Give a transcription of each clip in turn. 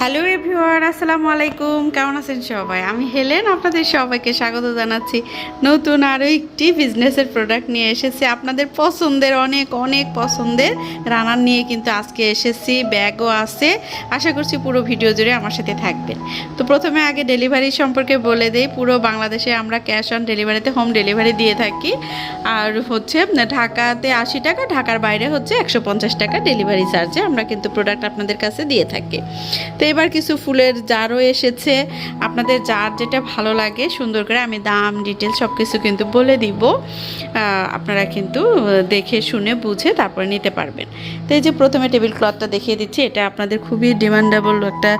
Hello everyone, আসসালামু আলাইকুম। কেমন আছেন সবাই? আমি হেলেন, আপনাদের সবাইকে স্বাগত জানাচ্ছি। নতুন আরও একটি বিজনেসের প্রোডাক্ট নিয়ে এসেছি। আপনাদের পছন্দের, অনেক অনেক পছন্দের রান্নার নিয়ে কিন্তু আজকে এসেছি। ব্যাগও আছে। আশা করছি পুরো ভিডিও জুড়ে আমার সাথে থাকবেন। তো প্রথমে আগে ডেলিভারি সম্পর্কে বলে দেই। পুরো বাংলাদেশে আমরা ক্যাশ অন ডেলিভারিতে হোম ডেলিভারি দিয়ে থাকি। আর হচ্ছে, ঢাকাতে আশি টাকা, ঢাকার বাইরে হচ্ছে একশো পঞ্চাশ টাকা ডেলিভারি চার্জে আমরা কিন্তু প্রোডাক্ট আপনাদের কাছে দিয়ে থাকি। তো এবার কিছু ফুলের জারও এসেছে। আপনাদের যার যেটা ভালো লাগে সুন্দর করে আমি দাম, ডিটেল সব কিছু কিন্তু বলে দিব। আপনারা কিন্তু দেখে, শুনে, বুঝে তারপরে নিতে পারবেন। তো এই যে প্রথমে টেবিল ক্লথটা দেখিয়ে দিচ্ছি, এটা আপনাদের খুবই ডিমান্ডেবল একটা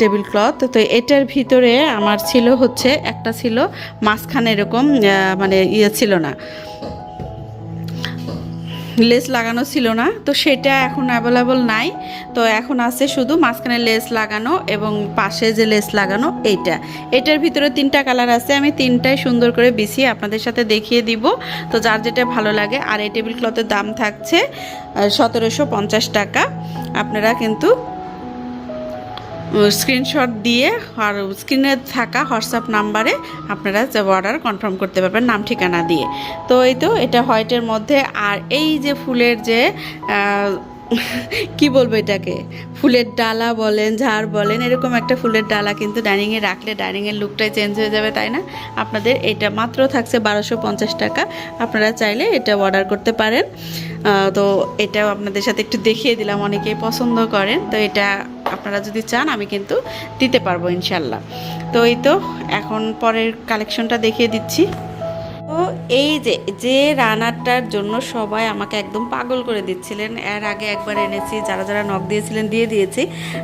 টেবিল ক্লথ তো এটার ভিতরে আমার ছিল হচ্ছে, একটা ছিল মাঝখানে এরকম মানে ইয়ে ছিল না। লেস লাগানো ছিল না, তো সেটা এখন অ্যাভেলেবল নাই। তো এখন আছে শুধু মাঝখানে লেস লাগানো এবং পাশে যে লেস লাগানো এইটা। এটার ভিতরে তিনটা কালার আছে, আমি তিনটাই সুন্দর করে বিছিয়ে আপনাদের সাথে দেখিয়ে দিব। তো যার যেটা ভালো লাগে, আর এই টেবিল ক্লথের দাম থাকছে সতেরোশো পঞ্চাশ টাকা। আপনারা কিন্তু স্ক্রিনশট দিয়ে আর স্ক্রিনে থাকা হোয়াটসঅ্যাপ নাম্বারে আপনারা অর্ডার কনফার্ম করতে পারবেন নাম, ঠিকানা দিয়ে। তো এই তো এটা হোয়াইটের মধ্যে আর এই যে ফুলের যে কি বলব এটাকে? ফুলের ডালা বলেন, ঝাড় বলেন, এরকম একটা ফুলের ডালা কিন্তু ডাইনিংয়ে রাখলে ডাইনিংয়ের লুকটাই চেঞ্জ হয়ে যাবে, তাই না? আপনাদের এটা মাত্র থাকছে বারোশো পঞ্চাশ টাকা। আপনারা চাইলে এটা অর্ডার করতে পারেন। তো এটাও আপনাদের সাথে একটু দেখিয়ে দিলাম, অনেকেই পছন্দ করেন। তো এটা আপনারা যদি চান, আমি কিন্তু দিতে পারব ইনশাল্লাহ তো এই তো, এখন পরের কালেকশনটা দেখিয়ে দিচ্ছি। তো এই যে যে রানারটার জন্য সবাই আমাকে একদম পাগল করে দিচ্ছিলেন। এর আগে একবার এনেছি, যারা যারা নখ দিয়েছিলেন দিয়ে দিয়েছি।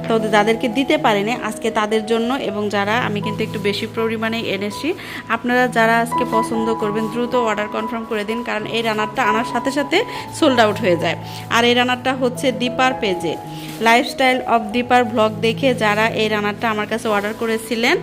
তো যাদেরকে দিতে পারিনি, আজকে তাদের জন্য এবং যারা আমি কিন্তু একটু বেশি পরিমাণে এনেছি, আপনারা যারা আজকে পছন্দ করবেন, দ্রুত অর্ডার কনফার্ম করে দিন, কারণ এই রানারটা আনার সাথে সাথে সোল্ড আউট হয়ে যায়। আর এই রানারটা হচ্ছে দীপার পেজে। লাইফস্টাইল অফ দীপার ব্লগ দেখে যারা এই রানারটা আমার কাছে অর্ডার করেছিলেন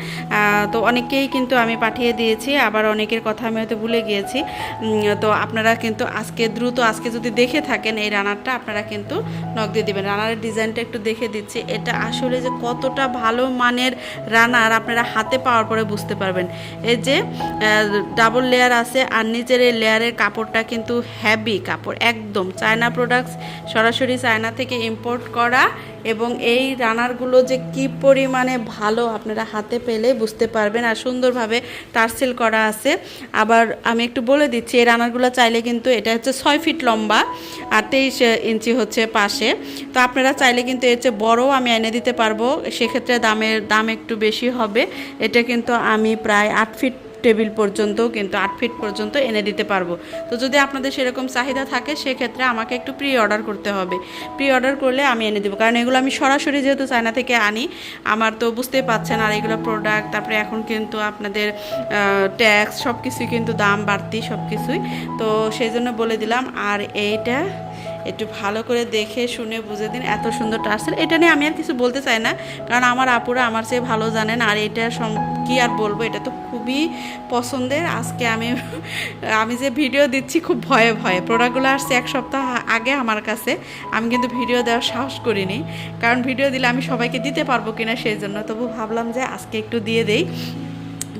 তো অনেকেই কিন্তু আমি পাঠিয়ে দিয়েছি। আবার অনেকের কথা আমি হয়তো ভুলে গিয়েছি। উম, তো আপনারা কিন্তু আজকে দ্রুত আজকে যদি দেখে থাকেন এই রানারটা আপনারা কিন্তু নক দিয়ে দেবেন। রানারের ডিজাইনটা একটু দেখে দিচ্ছি। এটা আসলে যে কতটা ভালো মানের রানার আপনারা হাতে পাওয়ার পরে বুঝতে পারবেন। এই যে ডাবল লেয়ার আছে আর নিচের এই লেয়ারের কাপড়টা কিন্তু হ্যাভি কাপড় একদম। চায়না প্রোডাক্টস সরাসরি চায়না থেকে ইম্পোর্ট করা এবং এই রানারগুলো যে কি পরিমাণে ভালো আপনারা হাতে পেলে বুঝতে পারবেন আর সুন্দরভাবে টার্সেল করা আছে। আবার আমি একটু বলে দিচ্ছি, এই রানারগুলো চাইলে কিন্তু এটা হচ্ছে ছয় ফিট লম্বা আর তেইশ ইঞ্চি হচ্ছে পাশে। তো আপনারা চাইলে কিন্তু এর চেয়ে বড়ও আমি এনে দিতে পারব। সেক্ষেত্রে দামের, দাম একটু বেশি হবে। এটা কিন্তু আমি প্রায় আট ফিট টেবিল পর্যন্ত কিন্তু আট ফিট পর্যন্ত এনে দিতে পারব। তো যদি আপনাদের সেরকম চাহিদা থাকে, সেক্ষেত্রে আমাকে একটু প্রি অর্ডার করতে হবে। প্রি অর্ডার করলে আমি এনে দেবো। কারণ এগুলো আমি সরাসরি যেহেতু চায়না থেকে আনি, আমার তো বুঝতেই পাচ্ছেন, আর এগুলো প্রোডাক্ট তারপরে এখন কিন্তু আপনাদের ট্যাক্স সব কিছুই কিন্তু দাম বাড়তি সব কিছুই তো সেই জন্য বলে দিলাম, আর এইটা একটু ভালো করে দেখে শুনে বুঝে দিন এত সুন্দর টার্সেল এটা নিয়ে আমি আর কিছু বলতে চাই না, কারণ আমার আপুরা আমার চেয়ে ভালো জানেন, আর এটা কী আর বলব, এটা তো খুবই পছন্দের। আজকে আমি আমি যে ভিডিও দিচ্ছি খুব ভয়ে ভয়ে। প্রোডাক্টগুলো আসছে এক সপ্তাহ আগে আমার কাছে। আমি কিন্তু ভিডিও দেওয়ার সাহস করিনি। কারণ ভিডিও দিলে আমি সবাইকে দিতে পারব কিনা সেই জন্য। তবু ভাবলাম যে আজকে একটু দিয়ে দেই।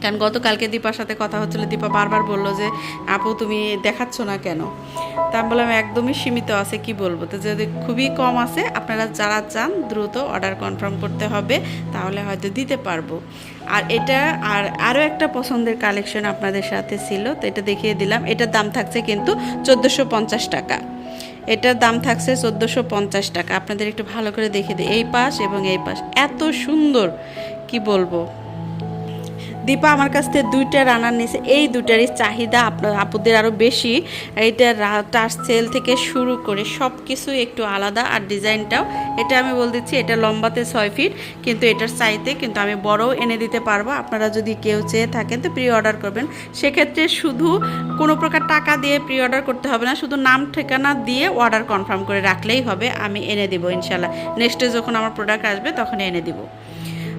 কারণ গতকালকে দীপার সাথে কথা হচ্ছিল। দীপা বারবার বলল যে, আপু, তুমি দেখাচ্ছ না কেন? তা আমি বললাম, একদমই সীমিত আছে, কি বলব? তো যদি খুবই কম আছে, আপনারা যারা চান, দ্রুত অর্ডার কনফার্ম করতে হবে, তাহলে হয়তো দিতে পারব। আর এটা, আর আরও একটা পছন্দের কালেকশন আপনাদের সাথে ছিল, তো এটা দেখিয়ে দিলাম। এটার দাম থাকছে কিন্তু চোদ্দোশো টাকা। এটার দাম থাকছে চোদ্দোশো পঞ্চাশ টাকা। আপনাদের একটু ভালো করে দেখে দিই। এই পাশ এবং এই পাশ। এত সুন্দর, কি বলব? দীপা আমার কাছ থেকে দুইটা রানার নিয়েছে। এই দুটারই চাহিদা আপনার আপুদের আরও বেশি। এইটা টার্সেল থেকে শুরু করে সব কিছুই একটু আলাদা আর ডিজাইনটাও। এটা আমি বল দিচ্ছি, এটা লম্বাতে ছয় ফিট, কিন্তু এটার চাইতে কিন্তু আমি বড়ও এনে দিতে পারব। আপনারা যদি কেউ চেয়ে থাকেন তো প্রি অর্ডার করবেন। সেক্ষেত্রে শুধু কোনো প্রকার টাকা দিয়ে প্রি অর্ডার করতে হবে না, শুধু নাম, ঠিকানা দিয়ে অর্ডার কনফার্ম করে রাখলেই হবে। আমি এনে দেবো ইনশাল্লাহ নেক্সটে যখন আমার প্রোডাক্ট আসবে তখন এনে দিব।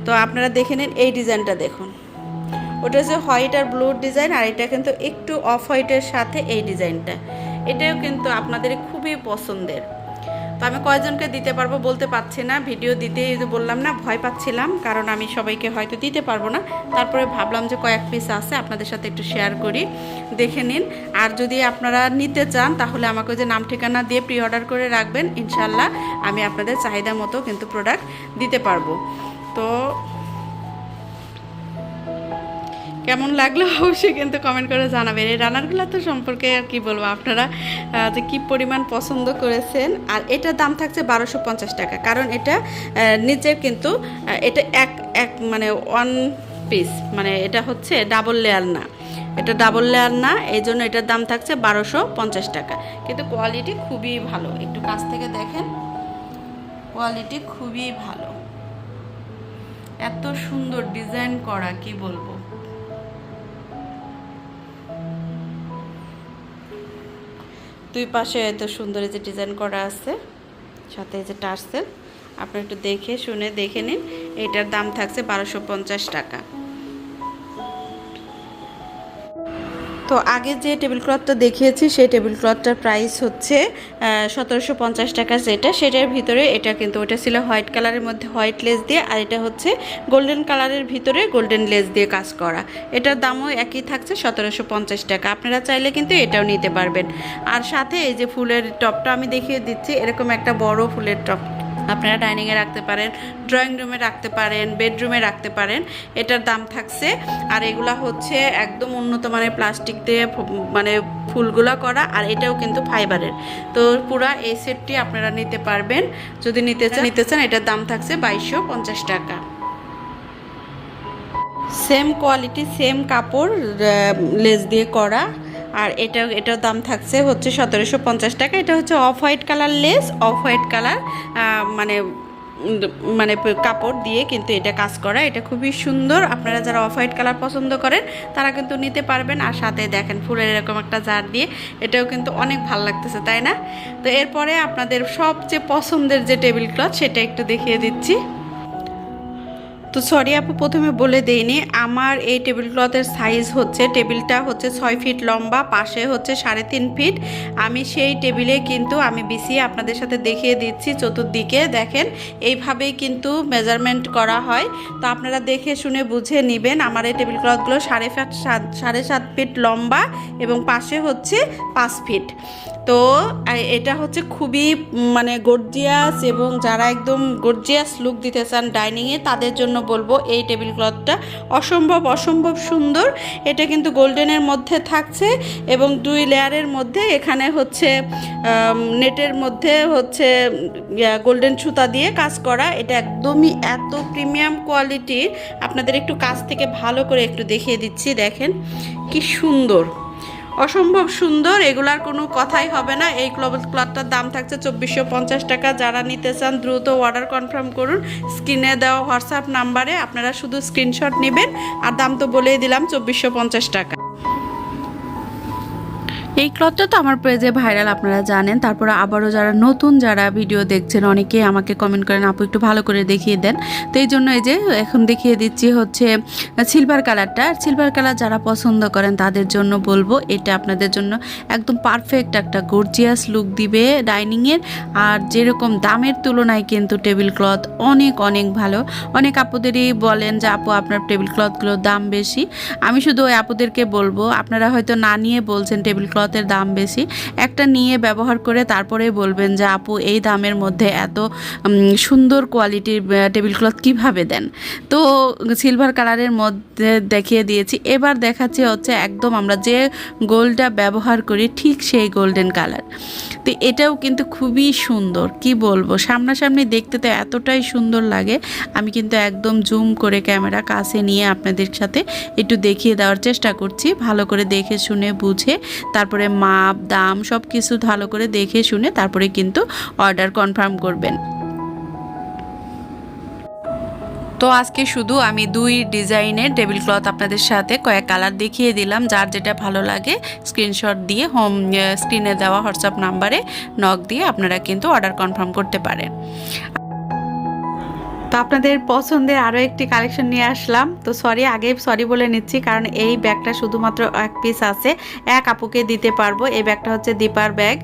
তো আপনারা দেখে নিন, এই ডিজাইনটা দেখুন। ওটা হচ্ছে হোয়াইট আর ব্লু ডিজাইন, আর এটা কিন্তু একটু অফ হোয়াইটের সাথে এই ডিজাইনটা। এটাও কিন্তু আপনাদের খুবই পছন্দের। তো আমি কয়জনকে দিতে পারব বলতে পারছি না, ভিডিও দিতে বললাম না, ভয় পাচ্ছিলাম, কারণ আমি সবাইকে হয়তো দিতে পারব না। তারপরে ভাবলাম যে কয়েক পিস আছে, আপনাদের সাথে একটু শেয়ার করি, দেখে নিন। আর যদি আপনারা নিতে চান, তাহলে আমাকে যে নাম ঠিকানা দিয়ে প্রি অর্ডার করে রাখবেন ইনশাল্লাহ আমি আপনাদের চাহিদা মতো কিন্তু প্রোডাক্ট দিতে পারব। তো কেমন লাগল? অবশ্যই কিন্তু কমেন্ট করে জানাবেন। এই রান্নারগুলো তো সম্পর্কে আর কি বলব আপনারা যে কি পরিমাণ পছন্দ করেছেন। আর এটার দাম থাকছে বারোশো পঞ্চাশ টাকা। কারণ এটা নিচের কিন্তু এটা এক এক মানে ওয়ান পিস মানে এটা হচ্ছে ডাবল লেয়ার না। এটা ডাবল লেয়ার না, এই জন্য এটার দাম থাকছে বারোশো পঞ্চাশ টাকা। কিন্তু কোয়ালিটি খুবই ভালো। একটু কাছ থেকে দেখেন। কোয়ালিটি খুবই ভালো। এত সুন্দর ডিজাইন করা, কি বলব? দুই পাশে এত সুন্দর যে ডিজাইন করা আছে, সাথে যে টার্সেল। আপনি একটু দেখে শুনে দেখে নিন, এটার দাম থাকছে বারোশো টাকা। তো আগে যে টেবিল ক্লথটা দেখিয়েছি, সেই টেবিল ক্লথটার প্রাইস হচ্ছে সতেরোশো পঞ্চাশ টাকা যেটা। সেটার ভিতরে এটা কিন্তু ওটা ছিল হোয়াইট কালারের মধ্যে হোয়াইট লেস দিয়ে, আর এটা হচ্ছে গোল্ডেন কালারের ভিতরে গোল্ডেন লেস দিয়ে কাজ করা। এটার দামও একই থাকছে, সতেরোশো পঞ্চাশ টাকা। আপনারা চাইলে কিন্তু এটাও নিতে পারবেন। আর সাথে এই যে ফুলের টপটা আমি দেখিয়ে দিচ্ছি, এরকম একটা বড় ফুলের টপ আপনারা ডাইনিংয়ে রাখতে পারেন ড্রয়িং রুমে রাখতে পারেন বেডরুমে রাখতে পারেন, এটার দাম থাকছে। আর এগুলা হচ্ছে একদম উন্নত মানের প্লাস্টিক দিয়ে মানে ফুলগুলা করা, আর এটাও কিন্তু ফাইবারের তো পুরা এই সেটটি আপনারা নিতে পারবেন। যদি নিতে চান নিতে চান, এটার দাম থাকছে বাইশশো পঞ্চাশ টাকা। সেম কোয়ালিটি সেম কাপড় লেস দিয়ে করা। আর এটা, এটার দাম থাকছে হচ্ছে সতেরোশো পঞ্চাশ টাকা। এটা হচ্ছে off white colour lace off white colour মানে মানে কাপড় দিয়ে কিন্তু এটা কাজ করা। এটা খুবই সুন্দর। আপনারা যারা অফ হোয়াইট কালার পছন্দ করেন, তারা কিন্তু নিতে পারবেন। আর সাথে দেখেন ফুলের এরকম একটা জার দিয়ে। এটাও কিন্তু অনেক ভালো লাগতেছে, তাই না? তো এরপরে আপনাদের সবচেয়ে পছন্দের যে টেবিল ক্লথ সেটা একটু দেখিয়ে দিচ্ছি। তো সরি আপু, প্রথমে বলে দেইনি। আমার এই টেবিল ক্লথের সাইজ হচ্ছে, টেবিলটা হচ্ছে ছয় ফিট লম্বা, পাশে হচ্ছে সাড়ে তিন ফিট। আমি সেই টেবিলে কিন্তু আমি বিছিয়ে আপনাদের সাথে দেখিয়ে দিচ্ছি চতুর্দিকে, দেখেন। এইভাবেই কিন্তু মেজারমেন্ট করা হয়। তো আপনারা দেখে শুনে বুঝে নেবেন, আমার এই টেবিল ক্লথগুলো সাড়ে সাত সাড়ে সাত ফিট লম্বা এবং পাশে হচ্ছে পাঁচ ফিট। তো এটা হচ্ছে খুবই মানে গর্জিয়াস এবং যারা একদম গর্জিয়াস লুক দিতে চান ডাইনিংয়ে তাদের জন্য বলব এই টেবিল ক্লথটা অসম্ভব অসম্ভব সুন্দর। এটা কিন্তু গোল্ডেনের মধ্যে থাকছে এবং দুই লেয়ারের মধ্যে এখানে হচ্ছে নেটের মধ্যে হচ্ছে গোল্ডেন সুতা দিয়ে কাজ করা। এটা একদমই এত প্রিমিয়াম কোয়ালিটির আপনাদের একটু কাছ থেকে ভালো করে একটু দেখিয়ে দিচ্ছি, দেখেন। কি সুন্দর। অসম্ভব সুন্দর, এগুলার কোনো কথাই হবে না। এই ক্লব ক্লথটার দাম থাকছে চব্বিশশো পঞ্চাশ টাকা। যারা নিতে চান, দ্রুত অর্ডার কনফার্ম করুন। স্ক্রিনে দেওয়া হোয়াটসঅ্যাপ নাম্বারে আপনারা শুধু স্ক্রিনশট নেবেন। আর দাম তো বলেই দিলাম, চব্বিশশো পঞ্চাশ টাকা। এই ক্লথটা তো আমার পেজে ভাইরাল, আপনারা জানেন। তারপর আবারও যারা নতুন, যারা ভিডিও দেখছেন অনেকে আমাকে কমেন্ট করেন, আপু, একটু ভালো করে দেখিয়ে দেন। তো এই জন্য এই যে এখন দেখিয়ে দিচ্ছি হচ্ছে সিলভার কালারটা আর সিলভার কালার যারা পছন্দ করেন, তাদের জন্য বলব, এটা আপনাদের জন্য একদম পারফেক্ট একটা গর্জিয়াস লুক দিবে ডাইনিংয়ের আর যেরকম দামের তুলনায় কিন্তু টেবিল ক্লথ অনেক অনেক ভালো। অনেক আপুদেরই বলেন যে, আপু, আপনার টেবিল ক্লথগুলোর দাম বেশি। আমি শুধু ওই আপুদেরকে বলব, আপনারা হয়তো না নিয়ে বলছেন টেবিল ক্লথের দাম বেশি। একটা নিয়ে ব্যবহার করে তারপরে বলবেন যে, আপু, এই দামের মধ্যে এত সুন্দর কোয়ালিটির টেবিল ক্লথ কীভাবে দেন? তো সিলভার কালারের মধ্যে দেখিয়ে দিয়েছি। এবার দেখাচ্ছি হচ্ছে একদম আমরা যে গোলটা ব্যবহার করি ঠিক সেই গোল্ডেন কালার। তো এটাও কিন্তু খুবই সুন্দর, কি বলব? সামনাসামনি দেখতে তো এতটাই সুন্দর লাগে। আমি কিন্তু একদম জুম করে ক্যামেরা কাছে নিয়ে আপনাদের সাথে একটু দেখিয়ে দেওয়ার চেষ্টা করছি। ভালো করে দেখে শুনে বুঝে তারপরে মাপ, দাম সব কিছু ভালো করে দেখে শুনে তারপরে কিন্তু অর্ডার কনফার্ম করবেন। তো আজকে শুধু আমি দুই ডিজাইনের টেবিল ক্লথ আপনাদের সাথে কয়েক কালার দেখিয়ে দিলাম। যার যেটা ভালো লাগে স্ক্রিনশট দিয়ে হোম স্ক্রিনে দেওয়া হোয়াটসঅ্যাপ নাম্বারে নক দিয়ে আপনারা কিন্তু অর্ডার কনফার্ম করতে পারেন। তো আপনাদের পছন্দের আরও একটি কালেকশন নিয়ে আসলাম। তো সরি আগে সরি বলে নিচ্ছি, কারণ এই ব্যাগটা শুধুমাত্র এক পিস আছে। এক আপুকে দিতে পারব। এই ব্যাগটা হচ্ছে দীপার ব্যাগ।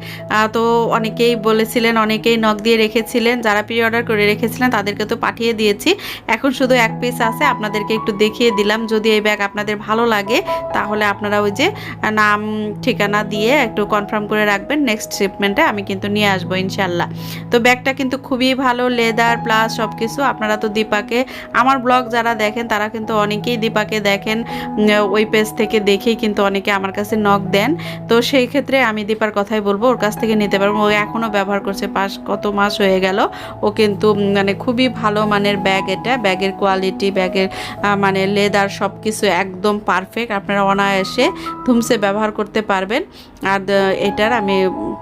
তো অনেকেই বলেছিলেন, অনেকেই নখ দিয়ে রেখেছিলেন। যারা প্রি অর্ডার করে রেখেছিলেন, তাদেরকে তো পাঠিয়ে দিয়েছি। এখন শুধু এক পিস আছে, আপনাদেরকে একটু দেখিয়ে দিলাম। যদি এই ব্যাগ আপনাদের ভালো লাগে, তাহলে আপনারা ওই যে নাম, ঠিকানা দিয়ে একটু কনফার্ম করে রাখবেন। নেক্সট শিপমেন্টে আমি কিন্তু নিয়ে আসব ইনশাল্লাহ তো ব্যাগটা কিন্তু খুবই ভালো লেদার প্লাস সব কিছু আপনারা তো দীপাকে, আমার ব্লগ যারা দেখেন, তারা কিন্তু অনেকেই দীপাকে দেখেন ওই পেজ থেকে দেখেই কিন্তু অনেকে আমার কাছে নখ দেন। তো সেই ক্ষেত্রে আমি দীপার কথাই বলব, ওর কাছ থেকে নিতে পারব। ও এখনও ব্যবহার করছে, পাঁচ, কত মাস হয়ে গেল। ও কিন্তু মানে খুবই ভালো মানের ব্যাগ এটা ব্যাগের কোয়ালিটি ব্যাগের মানে লেদার সব কিছু একদম পারফেক্ট আপনারা অনায়াসে ধুমসে ব্যবহার করতে পারবেন। আর এটার আমি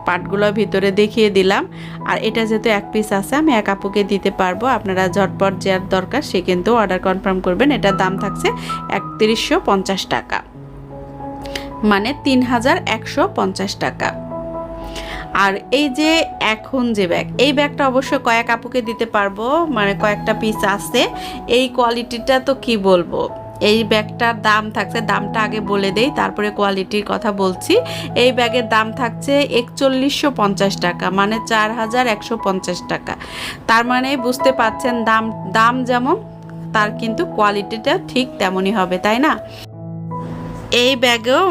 পার্টগুলো ভিতরে দেখিয়ে দিলাম। আর এটা যেহেতু এক পিস আছে, আমি এক আপুকে দিতে পারব। আপনারা ঝটপট যার দরকার, সে কিন্তু অর্ডার কনফার্ম করবেন। এটার দাম থাকছে একত্রিশশো টাকা। মানে তিন হাজার একশো পঞ্চাশ টাকা। আর এই যে এখন যে ব্যাগ এই ব্যাগটা অবশ্য কয়েক আপুকে দিতে পারব। মানে কয়েকটা পিস আছে। এই কোয়ালিটিটা তো কি বলব? এই ব্যাগটার দাম থাকছে, দামটা আগে বলে দেই, তারপরে কোয়ালিটির কথা বলছি। এই ব্যাগের দাম থাকছে একচল্লিশশো পঞ্চাশ টাকা মানে চার হাজার একশো পঞ্চাশ টাকা। তার মানে বুঝতে পাচ্ছেন দাম দাম যেমন, তার কিন্তু কোয়ালিটিটা ঠিক তেমনই হবে, তাই না? এই ব্যাগেও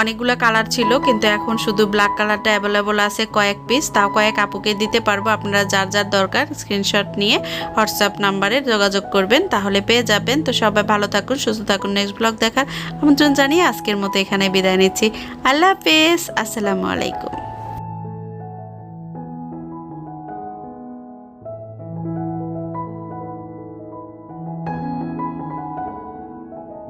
অনেকগুলো কালার ছিল, কিন্তু এখন শুধু ব্ল্যাক কালারটা অ্যাভেলেবল আছে কয়েক পিস তাও কয়েক আপুকে দিতে পারব, আপনারা যার যার দরকার স্ক্রিনশট নিয়ে হোয়াটসঅ্যাপ নাম্বারে যোগাযোগ করবেন, তাহলে পেয়ে যাবেন। তো সবাই ভালো থাকুন, সুস্থ থাকুন নেক্সট ব্লগ দেখার আমন্ত্রণ জানিয়ে আজকের মতো এখানে বিদায় নিচ্ছি। আল্লাহ হাফেজ, আসসালামু আলাইকুম।